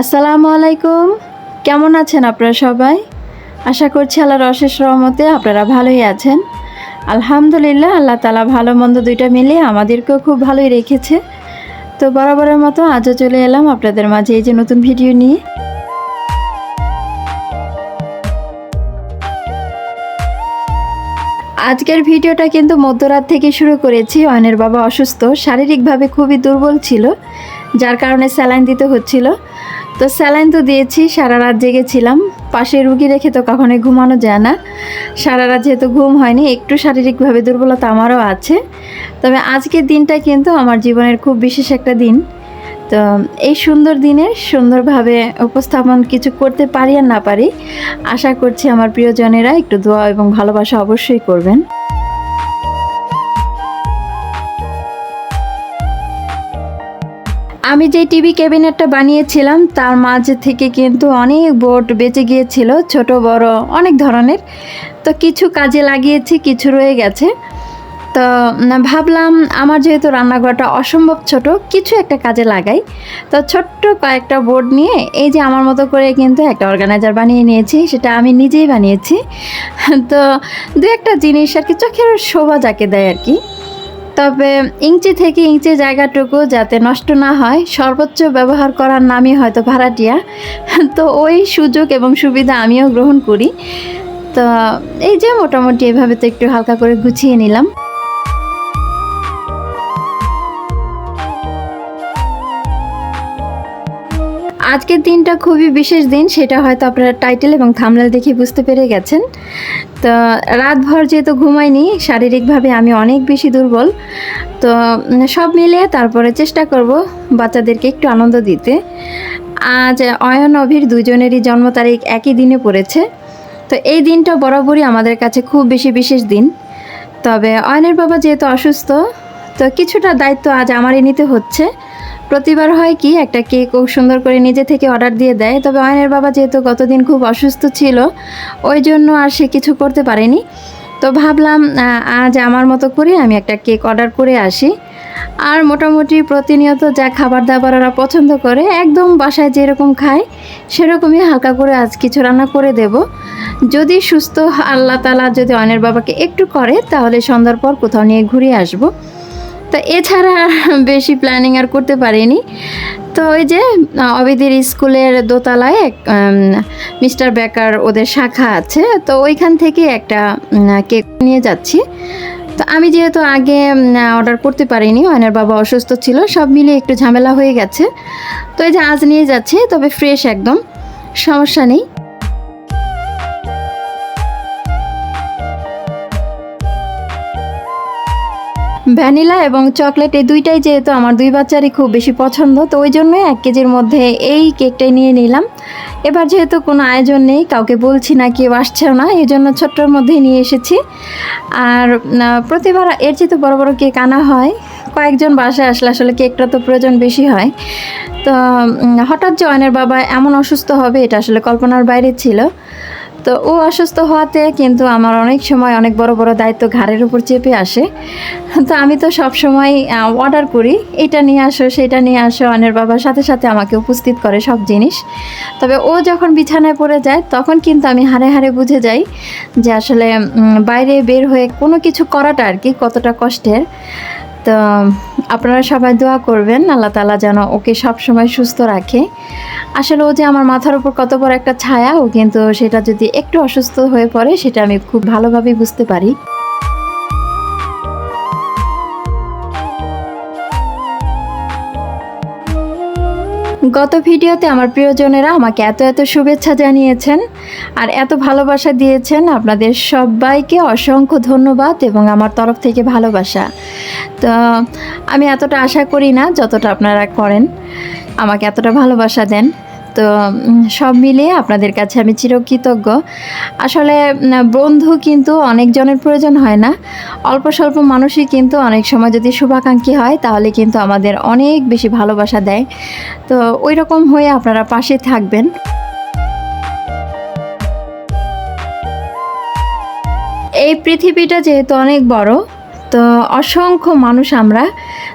আসসালামু আলাইকুম। কেমন আছেন আপনারা সবাই? আশা করছি আল্লাহর অশেষ রহমতে আপনারা ভালোই আছেন। আলহামদুলিল্লাহ, আল্লাহ তালা ভালো মন্দ দুইটা মিলিয়ে আমাদেরকেও খুব ভালোই রেখেছে। তো বরাবরের মতো আজও চলে এলাম আপনাদের মাঝে এই যে নতুন ভিডিও নিয়ে। আজকের ভিডিওটা কিন্তু মধ্যরাত থেকে শুরু করেছি। অয়নের বাবা অসুস্থ, শারীরিকভাবে খুবই দুর্বল ছিল, যার কারণে স্যালাইন দিতে হচ্ছিল। তো স্যালাইন তো দিয়েছি, সারা রাত জেগেছিলাম পাশে রুগী রেখে তো কখনোই ঘুমানো যায় না। সারা রাত যেহেতু ঘুম হয়নি, একটু শারীরিকভাবে দুর্বলতা আমারও আছে। তবে আজকের দিনটা কিন্তু আমার জীবনের খুব বিশেষ একটা দিন। তো এই সুন্দর দিনে সুন্দরভাবে উপস্থাপন কিছু করতে পারি আর না পারি, আশা করছি আমার প্রিয়জনেরা একটু দোয়া এবং ভালোবাসা অবশ্যই করবেন। আমি যে টিভি ক্যাবিনেটটা বানিয়েছিলাম, তার মাঝে থেকে কিন্তু অনেক বোর্ড বেঁচে গিয়েছিল, ছোট, বড়, অনেক ধরনের। তো কিছু কাজে লাগিয়েছি, কিছু রয়ে গেছে। তো ভাবলাম আমার যেহেতু রান্নাঘরটা অসম্ভব ছোট, কিছু একটা কাজে লাগাই। তো ছোট্ট কয়েকটা বোর্ড নিয়ে, এই যে আমার মতো করে কিন্তু একটা অর্গানাইজার বানিয়ে নিয়েছি, সেটা আমি নিজেই বানিয়েছি। তো দু একটা জিনিস আর কি, চোখের শোভা যাকে দেয় আর কি। তবে ইঞ্চি থেকে ইঞ্চি জায়গাটুকু যাতে নষ্ট না হয়, সর্বোচ্চ ব্যবহার করার নামই হয়তো ভাড়াটিয়া। তো ওই সুযোগ এবং সুবিধা আমিও গ্রহণ করি। তো এই যে মোটামুটি এভাবে তো একটু হালকা করে গুছিয়ে নিলাম। আজকের দিনটা খুবই বিশেষ দিন, সেটা হয়তো আপনারা টাইটেল এবং থামলেল দেখে বুঝতে পেরে গেছেন। তো রাতভর যেহেতু ঘুমাইনি, শারীরিকভাবে আমি অনেক বেশি দুর্বল। তো সব মিলিয়ে তারপরে চেষ্টা করব বাচ্চাদেরকে একটু আনন্দ দিতে। আজ অয়ন অভির দুজনেরই জন্ম তারিখ একই দিনে পড়েছে। তো এই দিনটা বরাবরই আমাদের কাছে খুব বেশি বিশেষ দিন। তবে অয়নের বাবা যেহেতু অসুস্থ, তো কিছুটা দায়িত্ব আজ আমারই নিতে হচ্ছে। প্রতিবার হয় কি, একটা কেক ও সুন্দর করে নিজে থেকে অর্ডার দিয়ে দেয়। তবে অয়নের বাবা যেহেতু গতদিন খুব অসুস্থ ছিল, ওই জন্য আর সে কিছু করতে পারেনি। তো ভাবলাম আজ আমার মতো করে আমি একটা কেক অর্ডার করে আসি। আর মোটামুটি প্রতিনিয়ত যা খাবার দাবার ওরা পছন্দ করে, একদম বাসায় যেরকম খায়, সেরকমই হালকা করে আজ কিছু রান্না করে দেব। যদি সুস্থ আল্লাহ তালা যদি অয়নের বাবাকে একটু করে, তাহলে সন্ধ্যার পর কোথাও নিয়ে ঘুরে আসব। তো এছাড়া বেশি প্ল্যানিং আর করতে পারিনি। তো ওই যে অবিদির স্কুলের দোতলায় মিস্টার বেকার ওদের শাখা আছে। তো ওইখান থেকে একটা কেক নিয়ে যাচ্ছি। তো আমি যেহেতু আগে অর্ডার করতে পারিনি, অয়নের বাবা অসুস্থ ছিল, সব মিলে একটু ঝামেলা হয়ে গেছে। তো এই যে আজ নিয়ে যাচ্ছি, তবে ফ্রেশ একদম, সমস্যা নেই। ভ্যানিলা এবং চকলেট এই দুইটাই যেহেতু আমার দুই বাচ্চারই খুব বেশি পছন্দ, তো ওই জন্যই এক কেজির মধ্যে এই কেকটাই নিয়ে নিলাম। এবার যেহেতু কোনো আয়োজন নেই, কাউকে বলছি না, কেউ আসছেও না, এই জন্য ছোট্টর মধ্যেই নিয়ে এসেছি। আর প্রতিবার এর চেয়ে তো বড় বড় কেক আনা হয়। কয়েকজন বাসায় আসলে আসলে কেকটা তো প্রয়োজন বেশি হয়। তো হঠাৎ যে অয়নের বাবা এমন অসুস্থ হবে, এটা আসলে কল্পনার বাইরে ছিল। তো ও অসুস্থ হওয়াতে কিন্তু আমার অনেক সময় অনেক বড় বড় দায়িত্ব ঘাড়ের উপর চেপে আসে। তো আমি তো সব সময় অর্ডার করি। এটা নিয়ে আসো, সেটা নিয়ে আসো অনের বাবার সাথে সাথে আমাকে উপস্থিত করে সব জিনিস। তবে ও যখন বিছানায় পড়ে যায়, তখন কিন্তু আমি হারে হারে বুঝে যাই যে আসলে বাইরে বের হয়ে কোনো কিছু করাটা আর কি কতটা কষ্টের। তো, আপনারা সবাই দোয়া করবেন, আল্লাহ তালা যেন ওকে সব সময় সুস্থ রাখে। আসলে ও যে আমার মাথার উপর কত বড় একটা ছায়া, ও কিন্তু সেটা যদি একটু অসুস্থ হয়ে পড়ে, সেটা আমি খুব ভালোভাবেই বুঝতে পারি। গত ভিডিওতে আমার প্রিয়জনেরা আমাকে এত এত শুভেচ্ছা জানিয়েছেন আর এত ভালোবাসা দিয়েছেন। আপনাদের সবাইকে অসংখ্য ধন্যবাদ এবং আমার তরফ থেকে ভালোবাসা। তো, আমি এতটা আশা করি না যতটা আপনারা করেন। আমাকে এতটা ভালোবাসা দেন। তো সব মিলিয়ে আপনাদের কাছে আমি চিরকৃতজ্ঞ। আসলে বন্ধু কিন্তু অনেকজনের প্রয়োজন হয় না। অল্প স্বল্প মানুষই কিন্তু অনেক সময় যদি শুভাকাঙ্ক্ষী হয়, তাহলে কিন্তু আমাদের অনেক বেশি ভালোবাসা দেয়। তো ওই রকম হয়ে আপনারা পাশে থাকবেন। এই পৃথিবীটা যেহেতু অনেক বড়, তো অসংখ্য মানুষ আমরা,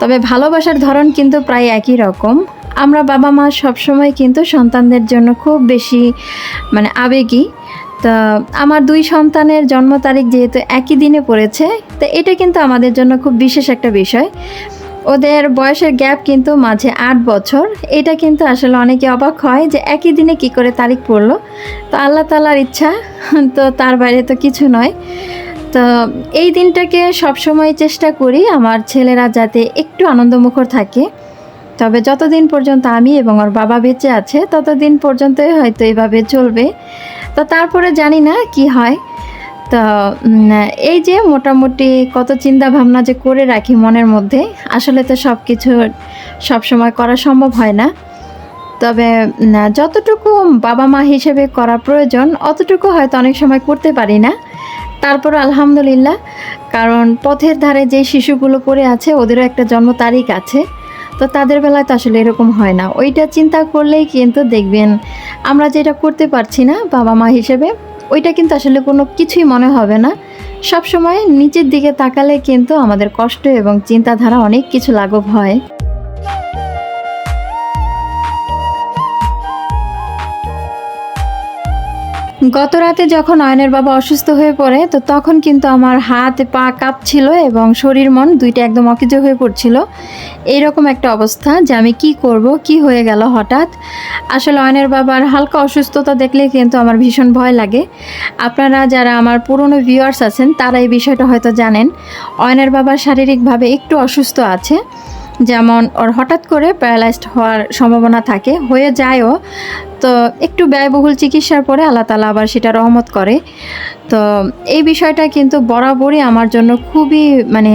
তবে ভালোবাসার ধরন কিন্তু প্রায় একই রকম। আমরা বাবা মা সবসময় কিন্তু সন্তানদের জন্য খুব বেশি মানে আবেগী। তা আমার দুই সন্তানের জন্ম তারিখ যেহেতু একই দিনে পড়েছে, তো এটা কিন্তু আমাদের জন্য খুব বিশেষ একটা বিষয়। ওদের বয়সের গ্যাপ কিন্তু মাঝে আট বছর। এটা কিন্তু আসলে অনেকে অবাক হয় যে একই দিনে কি করে তারিখ পড়ল। তো আল্লাহ তালার ইচ্ছা, তো তার বাইরে তো কিছু নয়। তো এই দিনটাকে সবসময় চেষ্টা করি আমার ছেলেরা যাতে একটু আনন্দমুখর থাকে। তবে যতদিন পর্যন্ত আমি এবং ওর বাবা বেঁচে আছে, ততদিন পর্যন্তই হয়তো এভাবে চলবে। তো তারপরে জানি না কি হয়। তো এই যে মোটামুটি কত চিন্তা ভাবনা যে করে রাখি মনের মধ্যে, আসলে তো সব কিছু সবসময় করা সম্ভব হয় না। তবে যতটুকু বাবা মা হিসেবে করা প্রয়োজন, অতটুকু হয়তো অনেক সময় করতে পারি না। তারপর আলহামদুলিল্লাহ, কারণ পথের ধারে যে শিশুগুলো পড়ে আছে, ওদেরও একটা জন্ম তারিখ আছে। তো তাদের বেলায় তো আসলে এরকম হয় না। ওইটা চিন্তা করলেই কিন্তু দেখবেন আমরা যেটা করতে পারছি না বাবা মা হিসেবে, ওইটা কিন্তু আসলে কোনো কিছুই মনে হবে না। সবসময় নিচের দিকে তাকালে কিন্তু আমাদের কষ্ট এবং চিন্তাধারা অনেক কিছু লাঘব হয়। গত রাতে যখন অয়নের বাবা অসুস্থ হয়ে পড়ে, তো তখন কিন্তু আমার হাত, পা কাঁপছিল এবং শরীর, মন দুইটা একদম অকেজ হয়ে পড়ছিল। এইরকম একটা অবস্থা যে আমি কি করব, কি হয়ে গেল হঠাৎ? আসলে অয়নের বাবার হালকা অসুস্থতা দেখলে কিন্তু আমার ভীষণ ভয় লাগে। আপনারা যারা আমার পুরনো ভিউয়ার্স আছেন, তারা এই বিষয়টা হয়তো জানেন। অয়নের বাবা শারীরিকভাবে একটু অসুস্থ আছে। যেমন ওর হঠাৎ করে প্যারালাইজড হওয়ার সম্ভাবনা থাকে, হয়ে যায়ও। তো একটু ব্যয়বহুল চিকিৎসার পরে আল্লাহ তালা আবার সেটা রহমত করে। তো এই বিষয়টা কিন্তু বরাবরই আমার জন্য খুবই মানে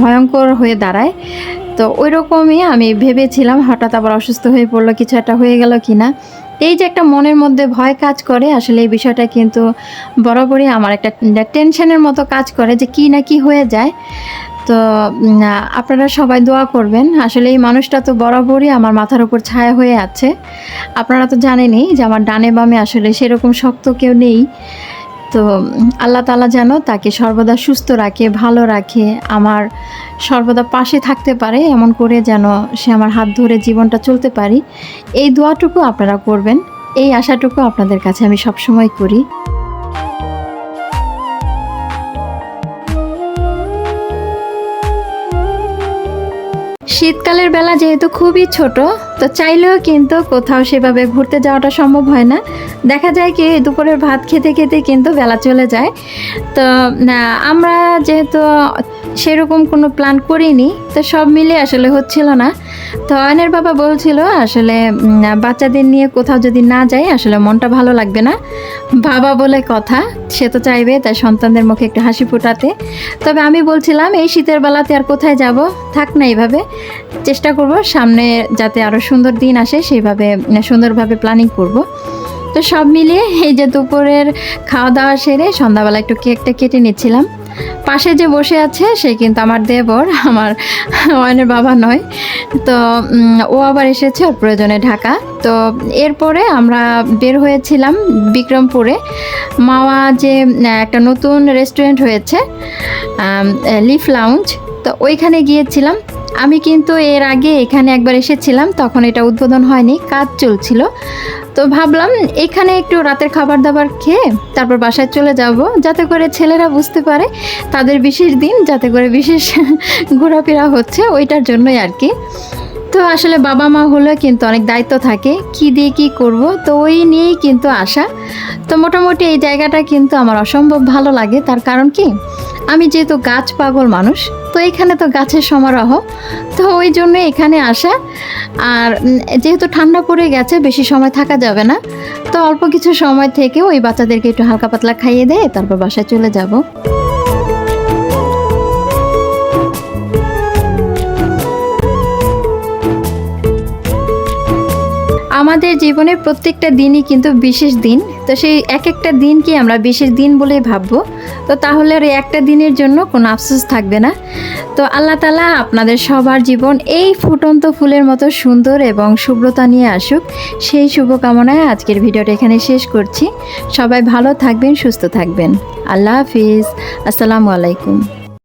ভয়ঙ্কর হয়ে দাঁড়ায়। তো ওই রকমই আমি ভেবেছিলাম, হঠাৎ আবার অসুস্থ হয়ে পড়ল, কিছু একটা হয়ে গেল কি না এই যে একটা মনের মধ্যে ভয় কাজ করে, আসলে এই বিষয়টা কিন্তু বরাবরই আমার একটা টেনশনের মতো কাজ করে যে কি না কি হয়ে যায়। তো আপনারা সবাই দোয়া করবেন। আসলে এই মানুষটা তো বরাবরই আমার মাথার উপর ছায়া হয়ে আছে। আপনারা তো জানেনই যে আমার ডানে বামে আসলে সেরকম শক্ত কেউ নেই। তো, আল্লাহ তালা যেন তাকে সর্বদা সুস্থ রাখে, ভালো রাখে, আমার সর্বদা পাশে থাকতে পারে, এমন করে যেন সে আমার হাত ধরে জীবনটা চলতে পারি। এই দোয়াটুকু আপনারা করবেন। এই আশাটুকু আপনাদের কাছে আমি সবসময় করি। শীতকালের বেলা যেহেতু খুবই ছোট, তো চাইলেও কিন্তু কোথাও সেভাবে ঘুরতে যাওয়াটা সম্ভব হয় না। দেখা যায় কি, দুপুরের ভাত খেতে খেতে কিন্তু বেলা চলে যায়। তো আমরা যেহেতু সেরকম কোনো প্ল্যান করিনি। তো সব মিলে আসলে হচ্ছিল না। তো অয়নের বাবা বলছিল, আসলে বাচ্চাদের নিয়ে কোথাও যদি না যাই, আসলে মনটা ভালো লাগবে না। বাবা বলে কথা, সে তো চাইবে তার সন্তানদের মুখে একটু হাসি ফোটাতে। তবে আমি বলছিলাম, এই শীতের বেলাতে আর কোথায় যাব? থাক না এইভাবে। চেষ্টা করব সামনে যাতে আরও সুন্দর দিন আসে, সেইভাবে, সুন্দরভাবে প্ল্যানিং করব। তো সব মিলিয়ে এই যে দুপুরের খাওয়া দাওয়া সেরে সন্ধ্যাবেলা একটু কেকটা কেটে নিচ্ছিলাম। পাশে যে বসে আছে, সে কিন্তু আমার দেবর, আমার অয়নের বাবা নয়। তো ও আবার এসেছে ওর প্রয়োজনে ঢাকা। তো, এরপরে আমরা বের হয়েছিলাম বিক্রমপুরে। মাওয়া যে একটা নতুন রেস্টুরেন্ট হয়েছে লিফ লাউঞ্জ তো ওইখানে গিয়েছিলাম। আমি কিন্তু এর আগে এখানে একবার এসেছিলাম, তখন এটা উদ্বোধন হয়নি, কাজ চলছিল। তো ভাবলাম এখানে একটু রাতের খাবার দাবার খেয়ে তারপর বাসায় চলে যাব, যাতে করে ছেলেরা বুঝতে পারে তাদের বিশেষ দিন, যাতে করে বিশেষ ঘোরাফেরা হচ্ছে, ওইটার জন্যই আর কি। তো আসলে বাবা মা হলে কিন্তু অনেক দায়িত্ব থাকে, কি দিয়ে কি করব, তো ওই নিয়েই কিন্তু আসা তো মোটামুটি এই জায়গাটা কিন্তু আমার অসম্ভব ভালো লাগে, তার কারণ কি? আমি যেহেতু গাছ পাগল মানুষ, তো এখানে তো গাছের সমারোহ, তো ওই জন্য এখানে আসা। আর যেহেতু ঠান্ডা পড়ে গেছে, বেশি সময় থাকা যাবে না, তো অল্প কিছু সময় থেকে ওই বাচ্চাদেরকে একটু হালকা পাতলা খাইয়ে দেয় তারপর বাসায় চলে যাব। আমাদের জীবনে প্রত্যেকটা দিনই কিন্তু বিশেষ দিন। তো সেই এক একটা দিনকে আমরা বিশেষ দিন বলেই ভাববো। তো তাহলে আর একটা দিনের জন্য কোনো আফসোস থাকবে না। তো আল্লাহ তালা আপনাদের সবার জীবন এই ফুটন্ত ফুলের মতো সুন্দর এবং শুভ্রতা নিয়ে আসুক। সেই শুভকামনায় আজকের ভিডিওটা এখানে শেষ করছি। সবাই ভালো থাকবেন, সুস্থ থাকবেন। আল্লাহ হাফিজ। আসসালামু আলাইকুম।